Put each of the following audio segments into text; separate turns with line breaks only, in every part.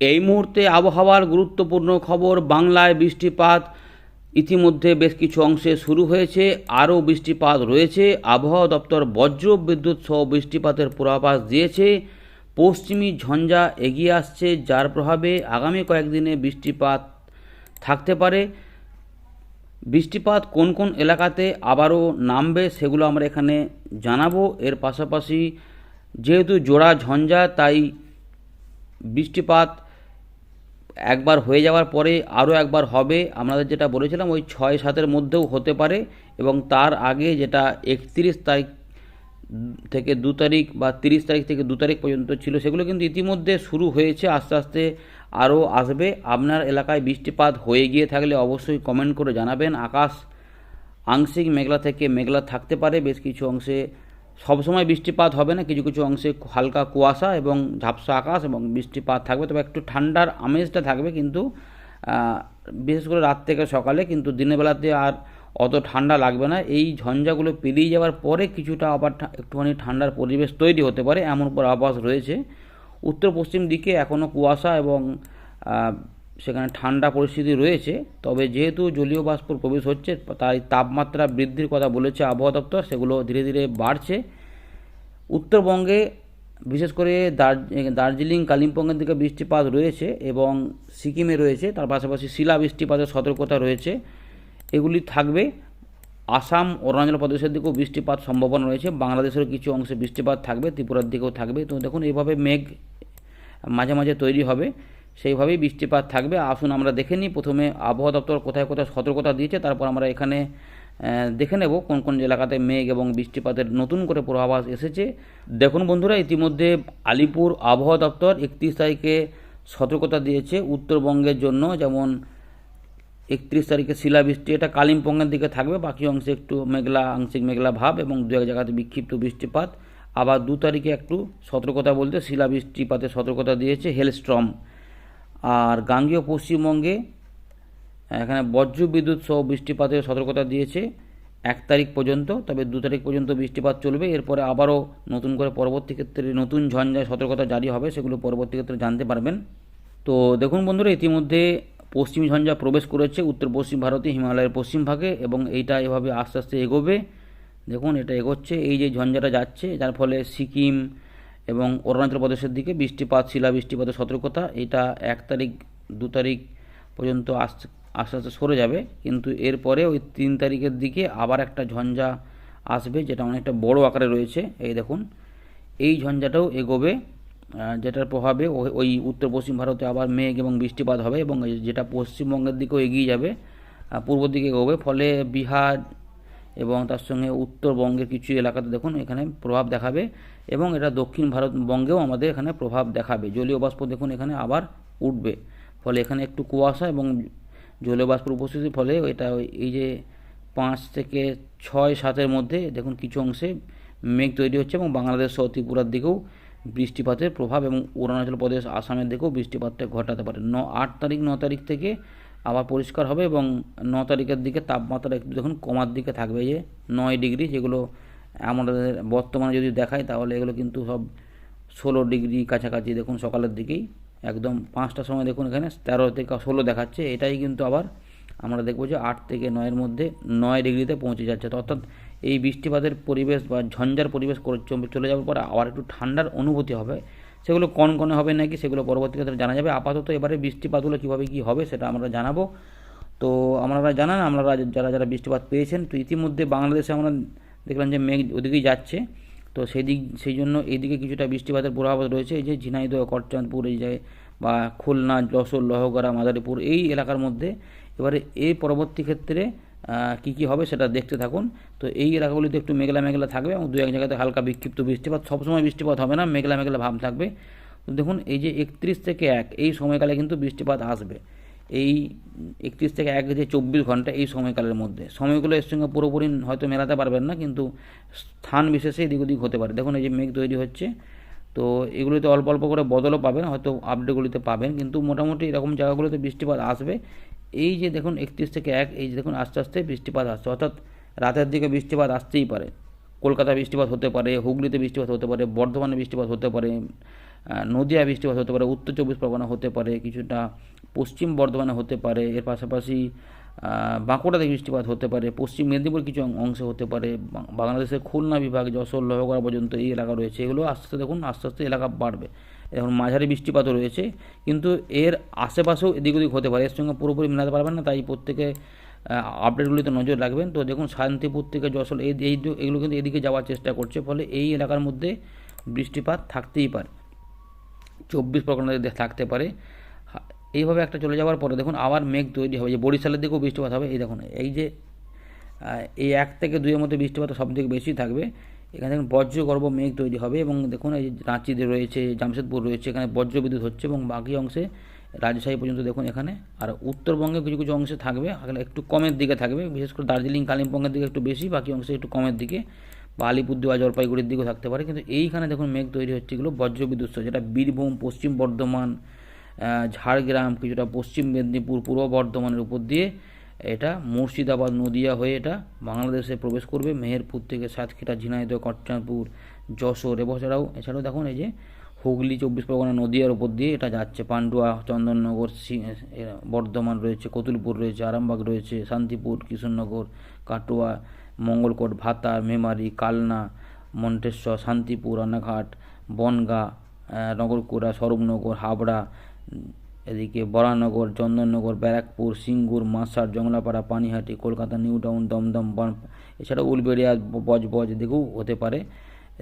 এই মুহূর্তে আবহাওয়ার গুরুত্বপূর্ণ খবর, বাংলায় বৃষ্টিপাত। ইতিমধ্যে বেশ কিছু অংশে শুরু হয়েছে, আরও বৃষ্টিপাত রয়েছে। আবহাওয়া দপ্তর বজ্র বিদ্যুৎ সহ বৃষ্টিপাতের পূর্বাভাস দিয়েছে। পশ্চিমী ঝঞ্ঝা এগিয়ে আসছে, যার প্রভাবে আগামী কয়েকদিনে বৃষ্টিপাত থাকতে পারে। বৃষ্টিপাত কোন কোন এলাকাতে আবারও নামবে সেগুলো আমরা এখানে জানাব। এর পাশাপাশি যেহেতু জোড়া ঝঞ্ঝা, তাই বৃষ্টিপাত একবার হয়ে যাওয়ার পরে আরও একবার হবে। আমাদের যেটা বলেছিলাম, ওই ছয় সাতের মধ্যেও হতে পারে এবং তার আগে যেটা একত্রিশ তারিখ থেকে দু তারিখ বা তিরিশ তারিখ থেকে দু তারিখ পর্যন্ত ছিল, সেগুলো কিন্তু ইতিমধ্যে শুরু হয়েছে, আস্তে আস্তে আরও আসবে। আপনার এলাকায় বৃষ্টিপাত হয়ে গিয়ে থাকলে অবশ্যই কমেন্ট করে জানাবেন। আকাশ আংশিক মেঘলা থেকে মেঘলা থাকতে পারে, বেশ কিছু অংশে সবসময় বৃষ্টিপাত হবে না, কিছু কিছু অংশে হালকা কুয়াশা এবং ঝাপসা আকাশ এবং বৃষ্টিপাত থাকবে। তবে একটু ঠান্ডার আমেজটা থাকবে কিন্তু বিশেষ করে রাত থেকে সকালে কিন্তু দিনের বেলাতে আর অত ঠান্ডা লাগবে না। এই ঝঞ্ঝাগুলো পেরিয়ে যাওয়ার পরে কিছুটা আবার একটুখানি ঠান্ডার পরিবেশ তৈরি হতে পারে, এমন পর আভাস রয়েছে। উত্তর পশ্চিম দিকে এখনও কুয়াশা এবং সেখানে ঠান্ডা পরিস্থিতি রয়েছে। তবে যেহেতু জলীয় বাষ্পর প্রবেশ হচ্ছে, তাই তাপমাত্রা বৃদ্ধির কথা বলেছে আবহাওয়া দপ্তর, সেগুলো ধীরে ধীরে বাড়ছে। উত্তরবঙ্গে, বিশেষ করে দার্জ- দার্জিলিং, কালিম্পংয়ের দিকে বৃষ্টিপাত রয়েছে এবং সিকিমে রয়েছে, তার পাশাপাশি শিলা বৃষ্টিপাতের সতর্কতা রয়েছে। এগুলি থাকবে। আসাম, অরুণাচল প্রদেশের দিকেও বৃষ্টিপাত সম্ভাবনা রয়েছে। বাংলাদেশেরও কিছু অংশে বৃষ্টিপাত থাকবে, ত্রিপুরার দিকেও থাকবে। তো দেখুন, এইভাবে মেঘ মাঝে মাঝে তৈরি হবে, সেইভাবেই বৃষ্টিপাত থাকবে। আসুন আমরা দেখে নিই, প্রথমে আবহাওয়া দপ্তর কোথায় কোথায় সতর্কতা দিয়েছে, তারপর আমরা এখানে দেখে নেব কোন কোন এলাকাতে মেঘ এবং বৃষ্টিপাতের নতুন করে পূর্বাভাস এসেছে। দেখুন বন্ধুরা, ইতিমধ্যে আলিপুর আবহাওয়া দপ্তর একত্রিশ তারিখে সতর্কতা দিয়েছে উত্তরবঙ্গের জন্য, যেমন একত্রিশ তারিখে শিলাবৃষ্টি, এটা কালিম্পংয়ের দিকে থাকবে, বাকি অংশে একটু মেঘলা, আংশিক মেঘলা ভাব এবং দু এক জায়গাতে বিক্ষিপ্ত বৃষ্টিপাত। আবার দু তারিখে একটু সতর্কতা বলতে শিলাবৃষ্টিপাতের সতর্কতা দিয়েছে হেলস্ট্রম। আর গাঙ্গীয় পশ্চিমবঙ্গে এখানে বজ্র বিদ্যুৎ সহ বৃষ্টিপাতের সতর্কতা দিয়েছে এক তারিখ পর্যন্ত, তবে দু তারিখ পর্যন্ত বৃষ্টিপাত চলবে। এরপরে আবারও নতুন করে পরবর্তী ক্ষেত্রে নতুন ঝঞ্ঝায় সতর্কতা জারি হবে, সেগুলো পরবর্তী ক্ষেত্রে জানতে পারবেন। তো দেখুন বন্ধুরা, ইতিমধ্যে পশ্চিম ঝঞ্ঝা প্রবেশ করেছে উত্তর পশ্চিম ভারতে, হিমালয়ের পশ্চিম ভাগে, এবং এইটা এভাবে আস্তে আস্তে এগোবে। দেখুন, এটা এগোচ্ছে, এই যে ঝঞ্ঝাটা যাচ্ছে, যার ফলে সিকিম এবং অরুণাচল প্রদেশের দিকে বৃষ্টিপাত শিলা বৃষ্টিপাতের সতর্কতা, এটা এক তারিখ, দু তারিখ পর্যন্ত আস্তে আস্তে আস্তে সরে যাবে। কিন্তু এরপরে ওই তিন তারিখের দিকে আবার একটা ঝঞ্ঝা আসবে, যেটা অনেকটা বড় আকারে রয়েছে। এই দেখুন, এই ঝঞ্ঝাটাও এগোবে যেটার প্রভাবে ওই- উত্তর পশ্চিম ভারতে আবার মেঘ এবং বৃষ্টিপাত হবে এবং যেটা পশ্চিমবঙ্গের দিকেও এগিয়ে যাবে পূর্ব দিকে এগোবে। ফলে বিহার এবং তার সঙ্গে উত্তরবঙ্গের কিছু এলাকাতে দেখুন, এখানে প্রভাব দেখাবে এবং এটা দক্ষিণ ভারতবঙ্গেও আমাদের এখানে প্রভাব দেখাবে। জলীয় বাষ্প দেখুন, এখানে আবার উঠবে। ফলে এখানে একটু কুয়াশা এবং জলীয় বাষ্পের উপস্থিতির ফলে এটা এই যে পাঁচ থেকে ছয় সাতের মধ্যে দেখুন কিছু অংশে মেঘ তৈরি হচ্ছে এবং বাংলাদেশ সহ ত্রিপুরার দিকেও বৃষ্টিপাতের প্রভাব এবং অরুণাচল প্রদেশ, আসামের দিকেও বৃষ্টিপাতটা ঘটাতে পারে। ন, আট তারিখ, ন তারিখ থেকে আবার পরিষ্কার হবে এবং ন তারিখের দিকে তাপমাত্রা একটু দেখুন কমার দিকে থাকবে। যে নয় ডিগ্রি যেগুলো আমাদের বর্তমানে যদি দেখায় তাহলে এগুলো কিন্তু সব ষোলো ডিগ্রি কাছাকাছি দেখুন সকালের দিকেই একদম পাঁচটার সময় দেখুন এখানে, তেরো থেকে ষোলো দেখাচ্ছে, এটাই কিন্তু আবার আমরা দেখব যে আট থেকে নয়ের মধ্যে নয় ডিগ্রিতে পৌঁছে যাচ্ছে। অর্থাৎ এই বৃষ্টিপাতের পরিবেশ বা ঝঞ্ঝার পরিবেশ করে চলে- চলে যাওয়ার পরে আবার একটু ঠান্ডার অনুভূতি হবে। সেগুলো কনকনে হবে নাকি সেগুলো পরবর্তী ক্ষেত্রে জানা যাবে। আপাতত এবারে বৃষ্টিপাতগুলো কীভাবে কী হবে সেটা আমরা জানাব। তো আপনারা জানান আপনারা যারা যারা বৃষ্টিপাত পেয়েছেন, তো ইতিমধ্যে বাংলাদেশে আমরা দেখলাম যে মেঘ ওদিকেই যাচ্ছে। তো সেই দিক সেই জন্য এইদিকে কিছুটা বৃষ্টিপাতের পূর্বাভাস রয়েছে। এই যে ঝিনাইদহ করচাঁদপুর এই যে বা খুলনা, যশোর, লহগড়া, মাদারীপুর এই এলাকার মধ্যে এবারে এই পরবর্তী ক্ষেত্রে কি কি হবে সেটা দেখতে থাকুন। তো এই এলাকাগুলিতে একটু মেঘলা মেঘলা থাকবে এবং দু এক জায়গাতে হালকা বিক্ষিপ্ত বৃষ্টিপাত। সবসময় বৃষ্টিপাত হবে না, মেঘলা মেঘলা ভাব থাকবে। দেখুন, এই যে একত্রিশ থেকে এক, এই সময়কালে কিন্তু বৃষ্টিপাত আসবে। এই একত্রিশ থেকে এক যে চব্বিশ ঘণ্টা এই সময়কালের মধ্যে। সময়গুলো এর সঙ্গে পুরোপুরি হয়তো মেলাতে পারবেন না, কিন্তু স্থান বিশেষে এদিক ওদিক হতে পারে। দেখুন এই যে মেঘ তৈরি হচ্ছে, তো এগুলিতে অল্প অল্প করে বদলও পাবেন, হয়তো আপডেটগুলিতে পাবেন, কিন্তু মোটামুটি এরকম জায়গাগুলোতে বৃষ্টিপাত আসবে। এই যে দেখুন একত্রিশ থেকে এক, এই যে দেখুন আস্তে আস্তে বৃষ্টিপাত আসছে, অর্থাৎ রাতের দিকে বৃষ্টিপাত আসতেই পারে। কলকাতা বৃষ্টিপাত হতে পারে, হুগলিতে বৃষ্টিপাত হতে পারে, বর্ধমানে বৃষ্টিপাত হতে পারে নদিয়া বৃষ্টিপাত হতে পারে, উত্তর চব্বিশ পরগনা হতে পারে, কিছুটা পশ্চিম বর্ধমানে হতে পারে, এর পাশাপাশি বাঁকুড়াতে বৃষ্টিপাত হতে পারে, পশ্চিম মেদিনীপুর কিছু অংশে হতে পারে বাংলাদেশের খুলনা বিভাগ, যশোর, লোহগড়া পর্যন্ত এই এলাকা রয়েছে, এগুলো আস্তে আস্তে দেখুন, আস্তে আস্তে এলাকা বাড়বে। এখন মাঝারি বৃষ্টিপাতও রয়েছে, কিন্তু এর আশেপাশেও এদিক ওদিক হতে পারে, এর সঙ্গে পুরোপুরি মেলাতে পারবেন না, তাই প্রত্যেকে আপডেটগুলিতে নজর রাখবেন। তো দেখুন, শান্তিপুর থেকে যশোর, এই এই এগুলো কিন্তু এদিকে যাওয়ার চেষ্টা করছে, ফলে এই এলাকার মধ্যে বৃষ্টিপাত থাকতেই পারে। চব্বিশ পরগনাতে থাকতে পারে। এইভাবে একটা চলে যাওয়ার পরে দেখুন আবার মেঘ তৈরি হবে, যে বরিশালের দিকেও বৃষ্টিপাত হবে। এই দেখুন, এই যে এই এক থেকে দুইয়ের মধ্যে বৃষ্টিপাত সব থেকে বেশি থাকবে। এখানে দেখুন বজ্রগর্ভ মেঘ তৈরি হবে এবং দেখুন এই যে রাঁচিতে রয়েছে, জামশেদপুর রয়েছে, এখানে বজ্রবিদ্যুৎ হচ্ছে এবং বাকি অংশে রাজশাহী পর্যন্ত দেখুন এখানে। আর উত্তরবঙ্গে কিছু কিছু অংশে থাকবে এখানে একটু কমের দিকে থাকবে, বিশেষ করে দার্জিলিং, কালিম্পংয়ের দিকে একটু বেশি, বাকি অংশে একটু কমের দিকে। বা আলিপুরদুয়ার, জলপাইগুড়ির দিকেও থাকতে পারে, কিন্তু এইখানে দেখুন মেঘ তৈরি হচ্ছে এগুলো বজ্রবিদ্যুৎ যেটা বীরভূম, পশ্চিম বর্ধমান ঝাড়গ্রাম, কিছুটা পশ্চিম মেদিনীপুর, পূর্ব বর্ধমানের উপর দিয়ে এটা মুর্শিদাবাদ, নদিয়া হয়ে এটা বাংলাদেশে প্রবেশ করবে। মেহেরপুর থেকে সাতক্ষীরা, ঝিনাইদহ কট্টাপুর যশোর এবং এছাড়াও দেখুন এই যে হুগলি, চব্বিশ পরগনা, নদিয়ার উপর দিয়ে এটা যাচ্ছে। পান্ডুয়া, চন্দননগর বর্ধমান রয়েছে, কতুলপুর রয়েছে, আরামবাগ রয়েছে, শান্তিপুর, কিশোরনগর, কাটোয়া, মঙ্গলকোট, ভাতা, মেমারি, কালনা, মন্টেশ্বর, শান্তিপুর, রানাঘাট, বনগাঁ নগরকুড়া, স্বরূপনগর, হাবড়া এদিকে বরানগর, চন্দননগর, ব্যারাকপুর, সিঙ্গুর মাসার জংলাপাড়া, পানিহাটি, কলকাতা নিউ টাউন দমদম, বান এছাড়াও উলবেড়িয়া বজবজ এদিকেও হতে পারে।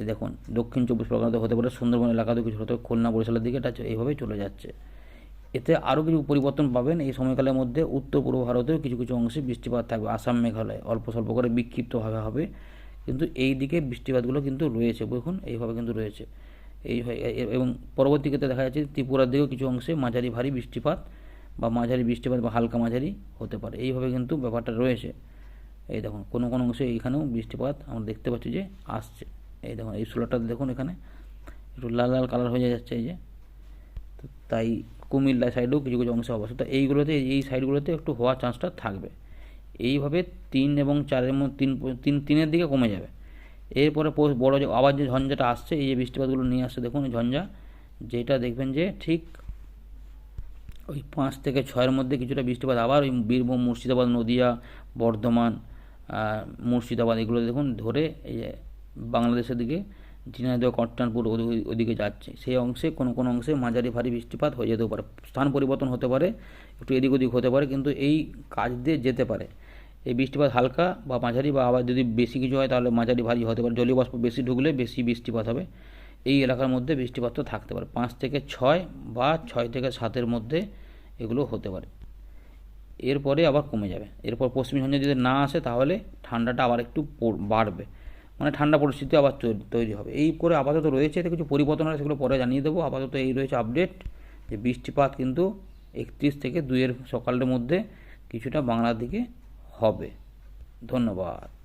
দেখুন, দক্ষিণ চব্বিশ পরগনাতে হতে পারে। সুন্দরবন এলাকাতেও কিছু হতে খুলনা বরিশালের দিকে এটা এইভাবেই চলে যাচ্ছে। এতে আরও কিছু পরিবর্তন পাবেন। এই সময়কালের মধ্যে উত্তর পূর্ব ভারতেও কিছু কিছু অংশে বৃষ্টিপাত থাকবে। আসাম, মেঘালয়, অল্প স্বল্প করে বিক্ষিপ্তভাবে হবে কিন্তু এই দিকে বৃষ্টিপাতগুলো কিন্তু রয়েছে। দেখুন, এইভাবে কিন্তু রয়েছে। এই এবং পরবর্তী ক্ষেত্রে দেখা যাচ্ছে ত্রিপুরার দিকেও কিছু অংশে মাঝারি ভারী বৃষ্টিপাত বা মাঝারি বৃষ্টিপাত বা হালকা মাঝারি হতে পারে। এইভাবে কিন্তু ব্যাপারটা রয়েছে। এই দেখুন, কোনো কোনো অংশে এইখানেও বৃষ্টিপাত আমরা দেখতে পাচ্ছি যে আসছে। এই দেখুন, এই সোলারটা দেখুন এখানে। একটু লাল লাল কালার হয়ে যাচ্ছে এই যে। তো তাই কুমিল্লা সাইডেও কিছু কিছু অংশে অবস্থা। তো এইগুলোতে, এই সাইডগুলোতে একটু হওয়ার চান্সটা থাকবে। এইভাবে তিন এবং চারের মধ্যে, তিন তিন, তিনের দিকে কমে যাবে। এরপরে বড় যে আবার যে ঝঞ্ঝাটা আসছে, এই যে বৃষ্টিপাতগুলো নিয়ে আসছে, দেখুন ঝঞ্ঝা, যেটা দেখবেন যে ঠিক ওই পাঁচ থেকে ছয়ের মধ্যে কিছুটা বৃষ্টিপাত, আবার ওই বীরভূম, মুর্শিদাবাদ, নদিয়া, বর্ধমান মুর্শিদাবাদ, এগুলো দেখুন ধরে এই যে বাংলাদেশের দিকে, ঝিনাইদহ কট্টানপুর ওদিকে যাচ্ছে। সেই অংশে কোনো কোনো অংশে মাঝারি ভারী বৃষ্টিপাত হয়ে যেতেও পারে। স্থান পরিবর্তন হতে পারে, একটু এদিক ওদিক হতে পারে, কিন্তু এই কাজ দিয়ে যেতে পারে। এই বৃষ্টিপাত হালকা বা মাঝারি বা আবার যদি বেশি কিছু হয় তাহলে মাঝারি ভারী হতে পারে। জলীয় বাষ্প বেশি ঢুকলে বেশি বৃষ্টিপাত হবে। এই এলাকার মধ্যে বৃষ্টিপাত তো থাকতে পারে। পাঁচ থেকে ছয় বা ছয় থেকে সাতের মধ্যে এগুলো হতে পারে। এরপরে আবার কমে যাবে। এরপর পশ্চিমী ঝঞ্ঝা যদি না আসে তাহলে ঠান্ডাটা আবার একটু বাড়বে। মানে ঠান্ডা পরিস্থিতি আবার তৈরি হবে। এই করে আপাতত রয়েছে। এতে কিছু পরিবর্তন হয় সেগুলো পরে জানিয়ে দেবো। আপাতত এই রয়েছে আপডেট যে বৃষ্টিপাত কিন্তু একত্রিশ থেকে দুইয়ের সকালের মধ্যে কিছুটা বাংলার দিকে হবে। ধন্যবাদ।